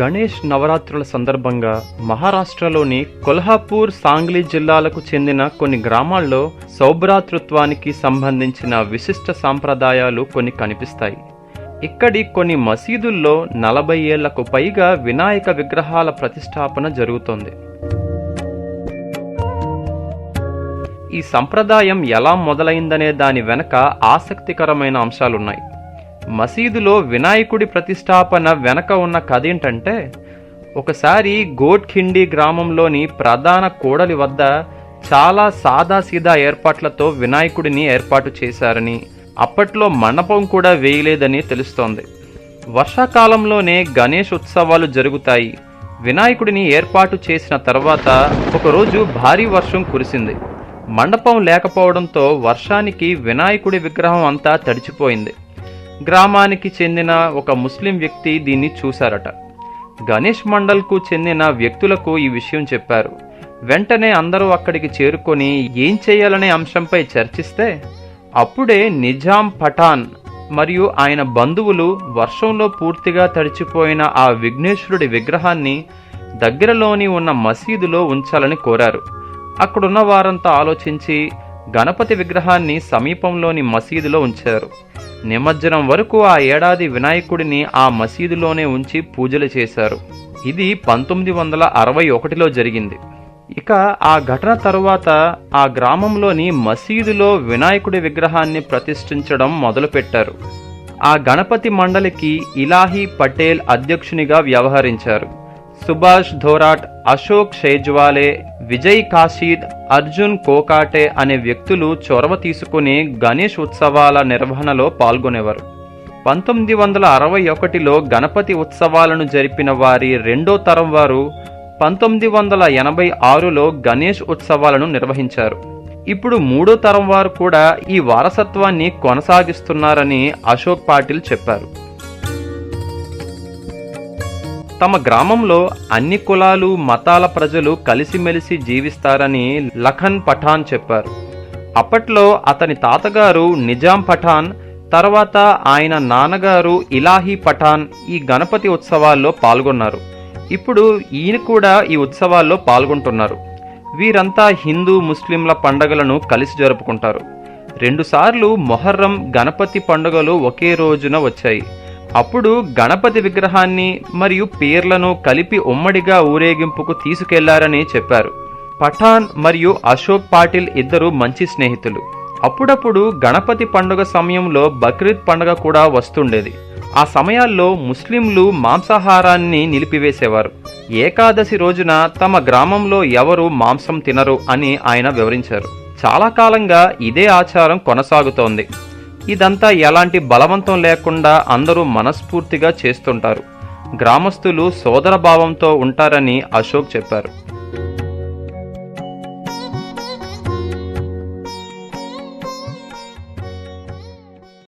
గణేష్ నవరాత్రుల సందర్భంగా మహారాష్ట్రలోని కొల్హాపూర్ సాంగ్లీ జిల్లాలకు చెందిన కొన్ని గ్రామాల్లో సౌభ్రాతృత్వానికి సంబంధించిన విశిష్ట సాంప్రదాయాలు కొన్ని కనిపిస్తాయి. ఇక్కడి కొన్ని మసీదుల్లో నలభై ఏళ్ళకు పైగా వినాయక విగ్రహాల ప్రతిష్టాపన జరుగుతోంది. ఈ సంప్రదాయం ఎలా మొదలైందనే దాని వెనక ఆసక్తికరమైన అంశాలున్నాయి. మసీదులో వినాయకుడి ప్రతిష్టాపన వెనక ఉన్న కథ ఏంటంటే ఒకసారి గోట్ఖిండి గ్రామంలోని ప్రధాన కూడలి వద్ద చాలా సాదాసీదా ఏర్పాట్లతో వినాయకుడిని ఏర్పాటు చేశారని అప్పట్లో మండపం కూడా వేయలేదని తెలుస్తోంది. వర్షాకాలంలోనే గణేష్ ఉత్సవాలు జరుగుతాయి. వినాయకుడిని ఏర్పాటు చేసిన తర్వాత ఒకరోజు భారీ వర్షం కురిసింది. మండపం లేకపోవడంతో వర్షానికి వినాయకుడి విగ్రహం అంతా తడిచిపోయింది. గ్రామానికి చెందిన ఒక ముస్లిం వ్యక్తి దీన్ని చూశారట. గణేష్ మండల్కు చెందిన వ్యక్తులకు ఈ విషయం చెప్పారు. వెంటనే అందరూ అక్కడికి చేరుకొని ఏం చేయాలనే అంశంపై చర్చిస్తే అప్పుడే నిజాం పఠాన్ మరియు ఆయన బంధువులు వర్షంలో పూర్తిగా తడిచిపోయిన ఆ విఘ్నేశ్వరుడి విగ్రహాన్ని దగ్గరలోని ఉన్న మసీదులో ఉంచాలని కోరారు. అక్కడున్న వారంతా ఆలోచించి గణపతి విగ్రహాన్ని సమీపంలోని మసీదులో ఉంచారు. నిమజ్జనం వరకు ఆ ఏడాది వినాయకుడిని ఆ మసీదులోనే ఉంచి పూజలు చేశారు. ఇది పంతొమ్మిది వందల అరవై ఒకటిలో జరిగింది. ఇక ఆ ఘటన తరువాత ఆ గ్రామంలోని మసీదులో వినాయకుడి విగ్రహాన్ని ప్రతిష్ఠించడం మొదలుపెట్టారు. ఆ గణపతి మండలికి ఇలాహీ పటేల్ అధ్యక్షునిగా వ్యవహరించారు. సుభాష్ ధోరాట్ అశోక్ షేజ్వాలే విజయ్ కాశీద్ అర్జున్ కోకాటే అనే వ్యక్తులు చొరవ తీసుకుని గణేష్ ఉత్సవాల నిర్వహణలో పాల్గొనేవారు. పంతొమ్మిది వందల అరవై ఒకటిలో గణపతి ఉత్సవాలను జరిపిన వారి రెండో తరం వారు పంతొమ్మిది వందల ఎనభై ఆరులో గణేష్ ఉత్సవాలను నిర్వహించారు. ఇప్పుడు మూడో తరం వారు కూడా ఈ వారసత్వాన్ని కొనసాగిస్తున్నారని అశోక్ పాటిల్ చెప్పారు. తమ గ్రామంలో అన్ని కులాలు మతాల ప్రజలు కలిసిమెలిసి జీవిస్తారని లఖన్ పఠాన్ చెప్పారు. అప్పట్లో అతని తాతగారు నిజాం పఠాన్ తర్వాత ఆయన నాన్నగారు ఇలాహీ పఠాన్ ఈ గణపతి ఉత్సవాల్లో పాల్గొన్నారు. ఇప్పుడు ఈయన కూడా ఈ ఉత్సవాల్లో పాల్గొంటున్నారు. వీరంతా హిందూ ముస్లింల పండగలను కలిసి జరుపుకుంటారు. రెండుసార్లు మొహర్రం గణపతి పండుగలు ఒకే రోజున వచ్చాయి. అప్పుడు గణపతి విగ్రహాన్ని మరియు పీర్లను కలిపి ఉమ్మడిగా ఊరేగింపుకు తీసుకెళ్ళారని చెప్పారు. పఠాన్ మరియు అశోక్ పాటిల్ ఇద్దరు మంచి స్నేహితులు. అప్పుడప్పుడు గణపతి పండుగ సమయంలో బక్రీద్ పండుగ కూడా వస్తుండేది. ఆ సమయాల్లో ముస్లింలు మాంసాహారాన్ని నిలిపివేసేవారు. ఏకాదశి రోజున తమ గ్రామంలో ఎవరు మాంసం తినరు అని ఆయన వివరించారు. చాలా కాలంగా ఇదే ఆచారం కొనసాగుతోంది. ఇదంతా ఎలాంటి బలవంతం లేకుండా అందరూ మనస్ఫూర్తిగా చేస్తుంటారు. గ్రామస్తులు సోదర భావంతో ఉంటారని అశోక్ చెప్పారు.